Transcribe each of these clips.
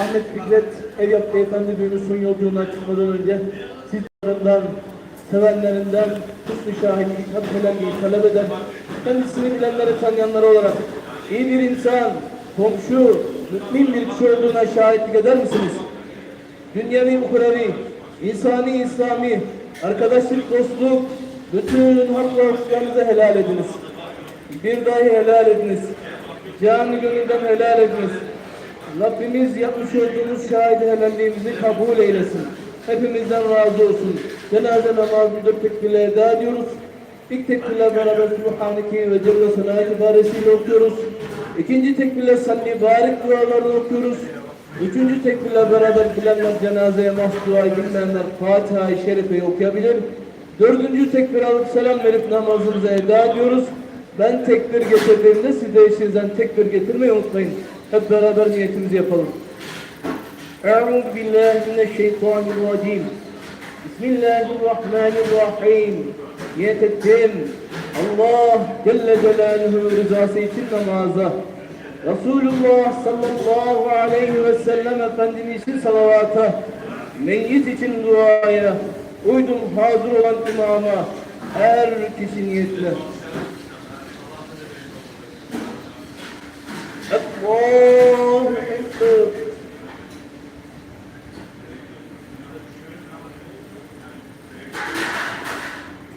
Ahmet Fikret Evyap Beyefendi büyümüzün yolculuğuna çıkmadan önce sizlerden, sevenlerinden husn şahitlik, hatmelenliği talep eden, kendisini bilenleri tanıyanları olarak iyi bir insan, komşu, mümin bir kişi olduğuna şahitlik eder misiniz? Dünyevi ukrevi, insani İslami, arkadaşlık, dostluk, bütün hak ve helal ediniz. Bir dahi helal ediniz. Canı gönülden helal ediniz. Rabbimiz yapmış olduğumuz şahit helalliğimizi kabul eylesin. Hepimizden razı olsun. Cenaze namazıdır tekbirle eda ediyoruz. İlk tekbirle beraber Subhaneke ve Celle Sana ibaresiyle okuyoruz. İkinci tekbirle salli barik dualarını okuyoruz. Üçüncü tekbirle beraber bilenler cenazeye mahsus duayı bilmeyenler Fatiha-i Şerife'yi okuyabilir. Dördüncü tekbir alıp selam verip namazımızı eda ediyoruz. Ben tekbir getirdiğimde siz de eşinizden tekbir getirmeyi unutmayın. Hep beraber niyetimizi yapalım. Euzu billahi mineşşeytanirracim. Bismillahirrahmanirrahim. Niyet ettim. Allah Celle Celaluhu rızası için namaza. Resulullah sallallahu aleyhi ve sellem Efendimiz için salavata. Meyyit için duaya. Uydum hazır olan imama. Her kişi niyetle. Allah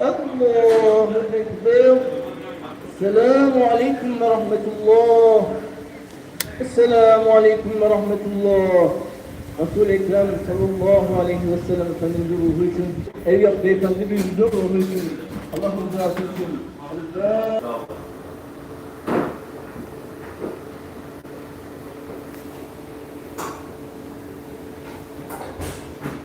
Allahu Ekber. Selamun Aleyküm ve Rahmetullah. Esselamu Aleyküm ve Rahmetullah. Resul-i Ekrem sallallahu aleyhi ve sellem Efendimizin ruhu için, ev yap beyefendi bir yüzde ruhu için, Allah rızası için.